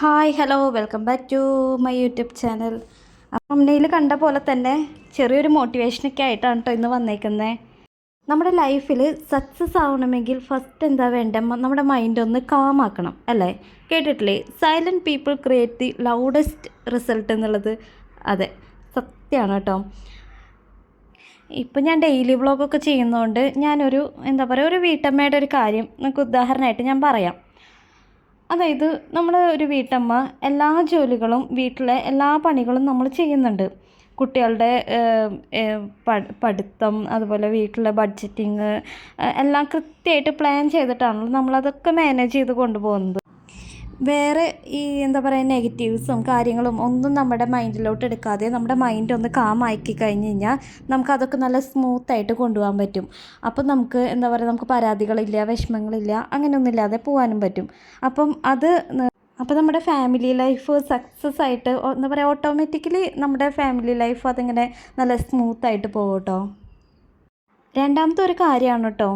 Hi hello welcome back to my YouTube channel അമ്മയിൽ കണ്ട പോലെ തന്നെ ചെറിയൊരു മോട്ടിവേഷനൊക്കെ ആയിട്ടാണ് കേട്ടോ ഇന്ന് വന്നേക്കുന്നത് നമ്മുടെ ലൈഫിൽ സക്സസ് ആവണമെങ്കിൽ ഫസ്റ്റ് എന്താ വേണ്ട? നമ്മുടെ മൈൻഡ് ഒന്ന് കാം ആക്കണം അല്ലേ? കേട്ടിട്ടില്ലേ? Silent people create the loudest result എന്നുള്ളത്. അതെ സത്യമാണ് കേട്ടോ ഇപ്പം ഞാൻ ഡെയിലി വ്ളോഗൊക്കെ ചെയ്യുന്നതുകൊണ്ട് ഞാനൊരു എന്താ പറയുക ഒരു വീട്ടമ്മയുടെ ഒരു കാര്യം നിങ്ങൾക്ക് ഉദാഹരണമായിട്ട് ഞാൻ പറയാം. അതായത് നമ്മൾ ഒരു വീട്ടമ്മ എല്ലാ ജോലികളും വീട്ടിലെ എല്ലാ പണികളും നമ്മൾ ചെയ്യുന്നുണ്ട്. കുട്ടികളുടെ പഠിത്തം അതുപോലെ വീട്ടിലെ ബഡ്ജറ്റിങ് എല്ലാം കൃത്യമായിട്ട് പ്ലാൻ ചെയ്തിട്ടാണല്ലോ നമ്മളതൊക്കെ മാനേജ് ചെയ്ത് കൊണ്ടുപോകുന്നത്. വേറെ ഈ എന്താ പറയുക നെഗറ്റീവ്സും കാര്യങ്ങളും ഒന്നും നമ്മുടെ മൈൻഡിലോട്ട് എടുക്കാതെ നമ്മുടെ മൈൻഡ് ഒന്ന് കാം ആക്കി കഴിഞ്ഞ് കഴിഞ്ഞാൽ നമുക്ക് അതൊക്കെ നല്ല സ്മൂത്തായിട്ട് കൊണ്ടുപോകാൻ പറ്റും. അപ്പം നമുക്ക് എന്താ പറയുക നമുക്ക് പരാതികളില്ല വിഷമങ്ങളില്ല അങ്ങനെയൊന്നുമില്ലാതെ പോകാനും പറ്റും. അപ്പം അത് അപ്പോൾ നമ്മുടെ ഫാമിലി ലൈഫ് സക്സസ് ആയിട്ട് എന്താ പറയുക ഓട്ടോമാറ്റിക്കലി നമ്മുടെ ഫാമിലി ലൈഫ് അതിങ്ങനെ നല്ല സ്മൂത്തായിട്ട് പോകും കേട്ടോ രണ്ടാമത്തെ ഒരു കാര്യമാണ് കേട്ടോ.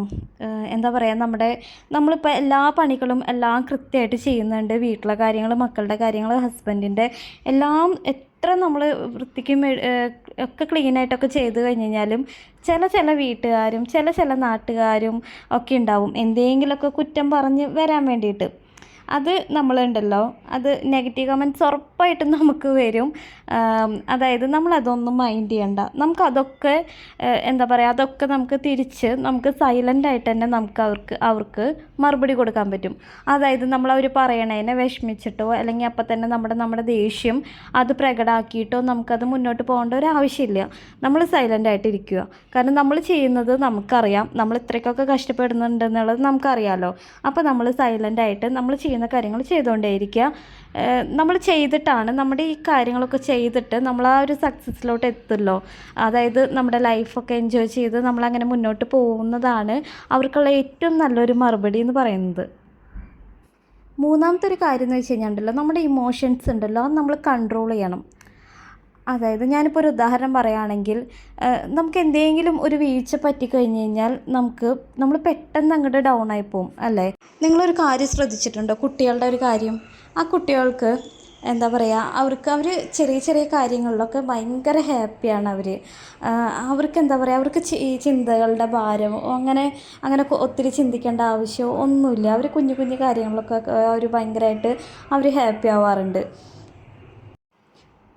എന്താ പറയുക നമ്മുടെ നമ്മളിപ്പോൾ എല്ലാ പണികളും എല്ലാം കൃത്യമായിട്ട് ചെയ്യുന്നുണ്ട്. വീട്ടിലെ കാര്യങ്ങൾ മക്കളുടെ കാര്യങ്ങൾ ഹസ്ബൻഡിന്റെ എല്ലാം എത്ര നമ്മൾ വൃത്തിക്കും ഒക്കെ ക്ലീനായിട്ടൊക്കെ ചെയ്ത് കഴിഞ്ഞ് കഴിഞ്ഞാലും ചില ചില വീട്ടുകാരും ചില ചില നാട്ടുകാരും ഒക്കെ ഉണ്ടാവും. എന്തെങ്കിലുമൊക്കെ കുറ്റം പറഞ്ഞ് വരാൻ വേണ്ടിയിട്ട്. അത് നമ്മളുണ്ടല്ലോ. അത് നെഗറ്റീവ് കമന്റ്സ് ഉറപ്പായിട്ടും നമുക്ക് വരും. അതായത് നമ്മളതൊന്നും മൈൻഡ് ചെയ്യണ്ട. നമുക്കതൊക്കെ അതൊക്കെ എന്താ പറയുക അതൊക്കെ നമുക്ക് തിരിച്ച് നമുക്ക് സൈലന്റ് ആയിട്ട് തന്നെ നമുക്ക് അവർക്ക് അവർക്ക് മറുപടി കൊടുക്കാൻ പറ്റും. അതായത് നമ്മൾ അവർ പറയണതിനെ വിഷമിച്ചിട്ടോ അല്ലെങ്കിൽ അപ്പം തന്നെ നമ്മുടെ നമ്മുടെ ദേഷ്യം അത് പ്രകടാക്കിയിട്ടോ നമുക്കത് മുന്നോട്ട് പോകേണ്ട ഒരു ആവശ്യമില്ല. നമ്മൾ സൈലന്റ് ആയിട്ടിരിക്കുക കാരണം നമ്മൾ ചെയ്യുന്നത് നമുക്കറിയാം. നമ്മൾ ഇത്രയ്ക്കൊക്കെ കഷ്ടപ്പെടുന്നുണ്ടെന്നുള്ളത് നമുക്കറിയാമല്ലോ അപ്പോൾ നമ്മൾ സൈലന്റ് ആയിട്ട് നമ്മൾ കാര്യങ്ങൾ ചെയ്തുകൊണ്ടേയിരിക്കുക. നമ്മൾ ചെയ്തിട്ടാണ് നമ്മുടെ ഈ കാര്യങ്ങളൊക്കെ ചെയ്തിട്ട് നമ്മൾ ആ ഒരു സക്സസ്സിലോട്ട് എത്തുമല്ലോ അതായത് നമ്മുടെ ലൈഫൊക്കെ എൻജോയ് ചെയ്ത് നമ്മളങ്ങനെ മുന്നോട്ട് പോകുന്നതാണ് അവർക്കുള്ള ഏറ്റവും നല്ലൊരു മറുപടി എന്ന് പറയുന്നത്. മൂന്നാമത്തെ ഒരു കാര്യം എന്ന് വെച്ച് കഴിഞ്ഞാൽ ഉണ്ടല്ലോ നമ്മുടെ ഇമോഷൻസ് ഉണ്ടല്ലോ അത് നമ്മൾ കൺട്രോൾ ചെയ്യണം. അതായത് ഞാനിപ്പോൾ ഒരു ഉദാഹരണം പറയുകയാണെങ്കിൽ നമുക്ക് എന്തെങ്കിലും ഒരു വീഴ്ച പറ്റിക്കഴിഞ്ഞ് കഴിഞ്ഞാൽ നമുക്ക് നമ്മൾ പെട്ടെന്ന് അങ്ങോട്ട് ഡൗൺ ആയി പോകും അല്ലേ? നിങ്ങളൊരു കാര്യം ശ്രദ്ധിച്ചിട്ടുണ്ടോ? കുട്ടികളുടെ ഒരു കാര്യം. ആ കുട്ടികൾക്ക് എന്താ പറയുക അവർക്ക് അവർ ചെറിയ ചെറിയ കാര്യങ്ങളിലൊക്കെ ഭയങ്കര ഹാപ്പിയാണ് അവർ അവർക്ക് എന്താ പറയുക അവർക്ക് ഈ ചിന്തകളുടെ ഭാരം അങ്ങനെ അങ്ങനെ ഒത്തിരി ചിന്തിക്കേണ്ട ആവശ്യമോ ഒന്നുമില്ല. അവർ കുഞ്ഞു കുഞ്ഞു കാര്യങ്ങളൊക്കെ അവർ ഭയങ്കരമായിട്ട് അവർ ഹാപ്പി ആവാറുണ്ട്.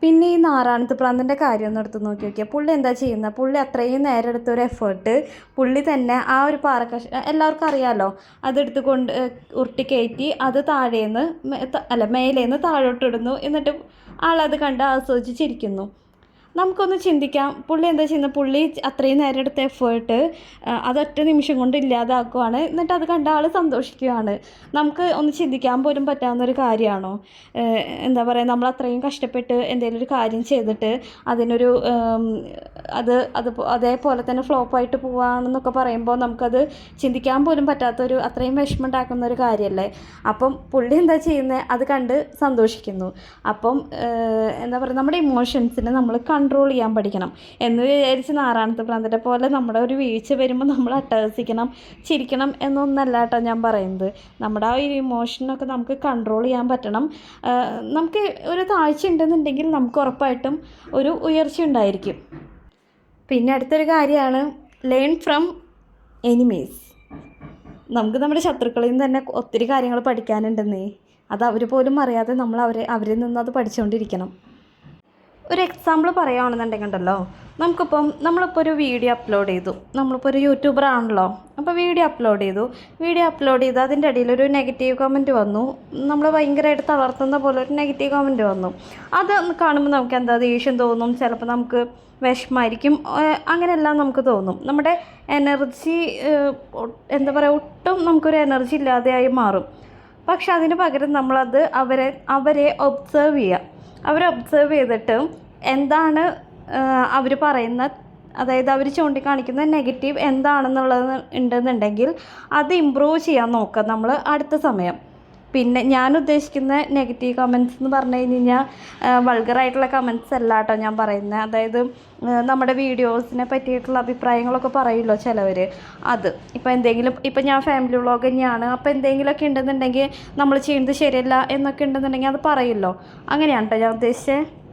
പിന്നെ ഈ നാറാണത്ത് പ്രാന്തന്റെ കാര്യം ഒന്ന് എടുത്ത് നോക്കി നോക്കിയാൽ പുള്ളി എന്താ ചെയ്യുന്നത് പുള്ളി അത്രയും നേരം എടുത്ത ഒരു എഫേർട്ട് പുള്ളി തന്നെ ആ ഒരു പാറക്കഷ എല്ലാവർക്കും അറിയാമല്ലോ അതെടുത്ത് കൊണ്ട് ഉരുട്ടി കയറ്റി അത് താഴേന്ന് അല്ല മേലേന്ന് താഴോട്ടിടുന്നു എന്നിട്ട് ആളത് കണ്ട് ആസ്വദിച്ച് ചിരിക്കുന്നു നമുക്കൊന്ന് ചിന്തിക്കാം. പുള്ളി എന്താ ചെയ്യുന്നത്? പുള്ളി അത്രയും നേരം എടുത്ത എഫേർട്ട് അതൊറ്റ നിമിഷം കൊണ്ട് ഇല്ലാതാക്കുവാണ്. എന്നിട്ട് അത് കണ്ട ആൾ സന്തോഷിക്കുകയാണ്. നമുക്ക് ഒന്ന് ചിന്തിക്കാൻ പോലും പറ്റാവുന്ന ഒരു കാര്യമാണോ എന്താ പറയുക നമ്മൾ അത്രയും കഷ്ടപ്പെട്ട് എന്തെങ്കിലും ഒരു കാര്യം ചെയ്തിട്ട് അതിനൊരു അത് അത് അതേപോലെ തന്നെ ഫ്ലോപ്പായിട്ട് പോവാണെന്നൊക്കെ പറയുമ്പോൾ നമുക്കത് ചിന്തിക്കാൻ പോലും പറ്റാത്തൊരു അത്രയും വിഷമം ഉണ്ടാക്കുന്ന ഒരു കാര്യമല്ലേ അപ്പം പുള്ളി എന്താ ചെയ്യുന്നത് അത് കണ്ട് സന്തോഷിക്കുന്നു. അപ്പം എന്താ പറയുക നമ്മുടെ ഇമോഷൻസിനെ നമ്മൾ കൺട്രോൾ ചെയ്യാൻ പഠിക്കണം. എന്ന് വിചാരിച്ച് നാറാണത്തെ പ്രാന്തത്തെ പോലെ നമ്മുടെ ഒരു വീഴ്ച വരുമ്പോൾ നമ്മൾ അട്ടഹസിക്കണം ചിരിക്കണം എന്നൊന്നല്ല കേട്ടോ ഞാൻ പറയുന്നത്. നമ്മുടെ ആ ഒരു ഇമോഷനൊക്കെ നമുക്ക് കൺട്രോൾ ചെയ്യാൻ പറ്റണം. നമുക്ക് ഒരു താഴ്ച ഉണ്ടെന്നുണ്ടെങ്കിൽ നമുക്ക് ഉറപ്പായിട്ടും ഒരു ഉയർച്ച ഉണ്ടായിരിക്കും. പിന്നെ അടുത്തൊരു കാര്യമാണ് ലേൺ ഫ്രം എനിമീസ് നമുക്ക് നമ്മുടെ ശത്രുക്കളിൽ നിന്ന് തന്നെ ഒത്തിരി കാര്യങ്ങൾ പഠിക്കാനുണ്ടെന്നേ. അത് അവർ പോലും അറിയാതെ നമ്മൾ അവരെ അവരിൽ നിന്ന് അത് പഠിച്ചുകൊണ്ടിരിക്കണം. ഒരു എക്സാമ്പിൾ പറയുകയാണെന്നുണ്ടെങ്കിൽ ഉണ്ടല്ലോ. നമുക്കിപ്പം നമ്മളിപ്പോൾ ഒരു വീഡിയോ അപ്ലോഡ് ചെയ്തു. നമ്മളിപ്പോൾ ഒരു യൂട്യൂബർ ആണല്ലോ. അപ്പോൾ വീഡിയോ അപ്ലോഡ് ചെയ്തു. വീഡിയോ അപ്ലോഡ് ചെയ്ത് അതിന്റെ ഇടയിൽ ഒരു നെഗറ്റീവ് കമന്റ് വന്നു. നമ്മൾ ഭയങ്കരമായിട്ട് തളർത്തുന്ന പോലെ ഒരു നെഗറ്റീവ് കമന്റ് വന്നു. അത് കാണുമ്പോൾ നമുക്ക് എന്താ ദേഷ്യം തോന്നും. ചിലപ്പോൾ നമുക്ക് വിഷമായിരിക്കും. അങ്ങനെയെല്ലാം നമുക്ക് തോന്നും. നമ്മുടെ എനർജി എന്താ പറയുക ഒട്ടും നമുക്കൊരു എനർജി ഇല്ലാതെയായി മാറും. പക്ഷെ അതിന് പകരം നമ്മളത് അവരെ അവരെ ഒബ്സേർവ് ചെയ്യുക. അവരെ ഒബ്സേർവ് ചെയ്തിട്ട് എന്താണ് അവർ പറയുന്ന അതായത് അവർ ചൂണ്ടിക്കാണിക്കുന്ന നെഗറ്റീവ് എന്താണെന്നുള്ളത് ഉണ്ടെന്നുണ്ടെങ്കിൽ അത് ഇമ്പ്രൂവ് ചെയ്യാൻ നോക്കുക നമ്മൾ അടുത്ത സമയം. പിന്നെ ഞാൻ ഉദ്ദേശിക്കുന്ന നെഗറ്റീവ് കമൻസ് എന്ന് പറഞ്ഞു കഴിഞ്ഞ് കഴിഞ്ഞാൽ വൾഗറായിട്ടുള്ള കമൻസ് അല്ല കേട്ടോ ഞാൻ പറയുന്നത് അതായത് നമ്മുടെ വീഡിയോസിനെ പറ്റിയിട്ടുള്ള അഭിപ്രായങ്ങളൊക്കെ പറയുമല്ലോ ചിലവർ അത് ഇപ്പോൾ എന്തെങ്കിലും ഇപ്പം ഞാൻ ഫാമിലി വ്ളോഗ് തന്നെയാണ്. അപ്പോൾ എന്തെങ്കിലുമൊക്കെ ഉണ്ടെന്നുണ്ടെങ്കിൽ നമ്മൾ ചെയ്യുന്നത് ശരിയല്ല എന്നൊക്കെ ഉണ്ടെന്നുണ്ടെങ്കിൽ അത് പറയുമല്ലോ അങ്ങനെയാണ് കേട്ടോ ഞാൻ ഉദ്ദേശിച്ചത്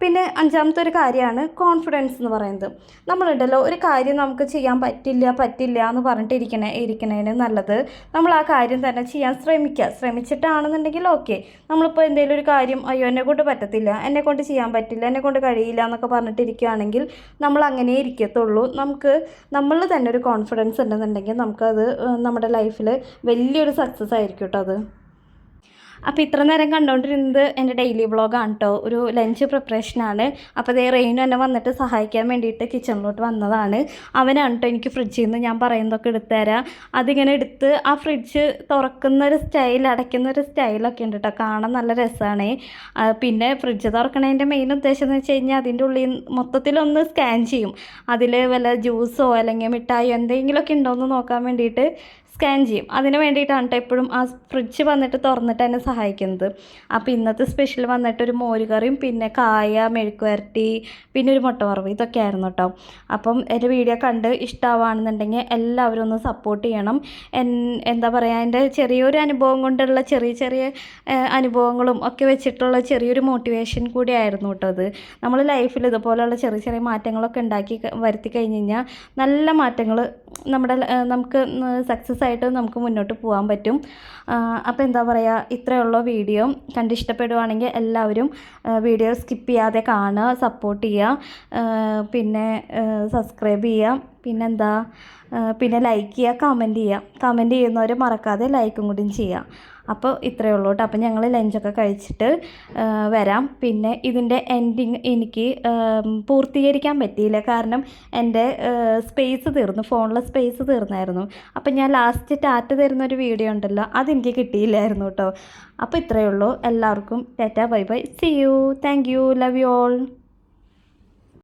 പിന്നെ അഞ്ചാമത്തെ ഒരു കാര്യമാണ് കോൺഫിഡൻസ് എന്ന് പറയുന്നത്. നമ്മളുണ്ടല്ലോ ഒരു കാര്യം നമുക്ക് ചെയ്യാൻ പറ്റില്ല പറ്റില്ല എന്ന് പറഞ്ഞിട്ട് ഇരിക്കണേ ഇരിക്കണേന് നല്ലത്. നമ്മൾ ആ കാര്യം തന്നെ ചെയ്യാൻ ശ്രമിക്കുക ശ്രമിച്ചിട്ടാണെന്നുണ്ടെങ്കിൽ ഓക്കെ നമ്മളിപ്പോൾ എന്തെങ്കിലും ഒരു കാര്യം അയ്യോ എന്നെ കൊണ്ട് പറ്റത്തില്ല എന്നെ കൊണ്ട് ചെയ്യാൻ പറ്റില്ല എന്നെ കൊണ്ട് കഴിയില്ല എന്നൊക്കെ പറഞ്ഞിട്ട് ഇരിക്കുകയാണെങ്കിൽ നമ്മൾ അങ്ങനെ ഇരിക്കത്തുള്ളൂ. നമുക്ക് നമ്മൾ തന്നെ ഒരു കോൺഫിഡൻസ് ഉണ്ടെന്നുണ്ടെങ്കിൽ നമുക്കത് നമ്മുടെ ലൈഫിൽ വലിയൊരു സക്സസ് ആയിരിക്കും കേട്ടോ അത്. അപ്പോൾ ഇത്ര നേരം കണ്ടുകൊണ്ടിരുന്നത് എന്റെ ഡെയിലി വ്ളോഗാണ് കേട്ടോ ഒരു ലഞ്ച് പ്രിപ്പറേഷനാണ് അപ്പോൾ അതേ റെയിനു എന്നെ വന്നിട്ട് സഹായിക്കാൻ വേണ്ടിയിട്ട് കിച്ചണിലോട്ട് വന്നതാണ്. അവനാണ് കേട്ടോ എനിക്ക് ഫ്രിഡ്ജിൽ നിന്ന് ഞാൻ പറയുന്നതൊക്കെ എടുത്തു തരാം. അതിങ്ങനെ എടുത്ത് ആ ഫ്രിഡ്ജ് തുറക്കുന്ന ഒരു സ്റ്റൈൽ അടയ്ക്കുന്ന ഒരു സ്റ്റൈലൊക്കെ ഉണ്ട് കേട്ടോ കാണാൻ നല്ല രസമാണ് പിന്നെ ഫ്രിഡ്ജ് തുറക്കണതിന്റെ മെയിൻ ഉദ്ദേശം എന്ന് വെച്ച് കഴിഞ്ഞാൽ അതിന്റെ ഉള്ളിൽ മൊത്തത്തിലൊന്ന് സ്കാൻ ചെയ്യും. അതിൽ വല്ല ജ്യൂസോ അല്ലെങ്കിൽ മിഠായിയോ എന്തെങ്കിലുമൊക്കെ ഉണ്ടോ എന്ന് നോക്കാൻ വേണ്ടിയിട്ട് സ്കാൻ ചെയ്യും. അതിന് വേണ്ടിയിട്ടാണ് കേട്ടോ എപ്പോഴും ആ ഫ്രിഡ്ജ് വന്നിട്ട് തുറന്നിട്ട് എന്നെ സഹായിക്കുന്നത്. അപ്പോൾ ഇന്നത്തെ സ്പെഷ്യൽ വന്നിട്ട് ഒരു മോരുകറിയും പിന്നെ കായ മെഴുക്കുവരട്ടി പിന്നെ ഒരു മുട്ട വറവ് ഇതൊക്കെ ആയിരുന്നു കേട്ടോ അപ്പം എന്റെ വീഡിയോ കണ്ട് ഇഷ്ടമാവുകയാണെന്നുണ്ടെങ്കിൽ എല്ലാവരും ഒന്ന് സപ്പോർട്ട് ചെയ്യണം. എന്താ പറയുക എന്റെ ചെറിയൊരു അനുഭവം കൊണ്ടുള്ള ചെറിയ ചെറിയ അനുഭവങ്ങളും ഒക്കെ വെച്ചിട്ടുള്ള ചെറിയൊരു മോട്ടിവേഷൻ കൂടിയായിരുന്നു കേട്ടോ അത്. നമ്മൾ ലൈഫിൽ ഇതുപോലെയുള്ള ചെറിയ ചെറിയ മാറ്റങ്ങളൊക്കെ ഉണ്ടാക്കി വരുത്തി കഴിഞ്ഞ് കഴിഞ്ഞാൽ നല്ല മാറ്റങ്ങൾ നമ്മുടെ നമുക്ക് സക്സസ് ആയിട്ട് നമുക്ക് മുന്നോട്ട് പോകാൻ പറ്റും. അപ്പോൾ എന്താ പറയുക ഇത്രയുള്ള വീഡിയോ കണ്ട് ഇഷ്ടപ്പെടുവാണെങ്കിൽ എല്ലാവരും വീഡിയോ സ്കിപ്പ് ചെയ്യാതെ കാണുക സപ്പോർട്ട് ചെയ്യുക പിന്നെ സബ്സ്ക്രൈബ് ചെയ്യുക. പിന്നെന്താ? പിന്നെ ലൈക്ക് ചെയ്യുക കമന്റ് ചെയ്യുക. കമന്റ് ചെയ്യുന്നവർ മറക്കാതെ ലൈക്കും കൂടിയും ചെയ്യുക. അപ്പോൾ ഇത്രയേ ഉള്ളൂ കേട്ടോ. അപ്പോൾ ഞങ്ങൾ ലഞ്ചൊക്കെ കഴിച്ചിട്ട് വരാം. പിന്നെ ഇതിന്റെ എൻഡിങ് എനിക്ക് പൂർത്തീകരിക്കാൻ പറ്റിയില്ല. കാരണം എന്റെ സ്പേസ് തീർന്നു. ഫോണിലെ സ്പേസ് തീർന്നായിരുന്നു. അപ്പോൾ ഞാൻ ലാസ്റ്റ് ടാറ്റ തരുന്ന ഒരു വീഡിയോ ഉണ്ടല്ലോ അതെനിക്ക് കിട്ടിയില്ലായിരുന്നു കേട്ടോ. അപ്പോൾ ഇത്രയേ ഉള്ളൂ. എല്ലാവർക്കും tata bye bye. See you thank you love you all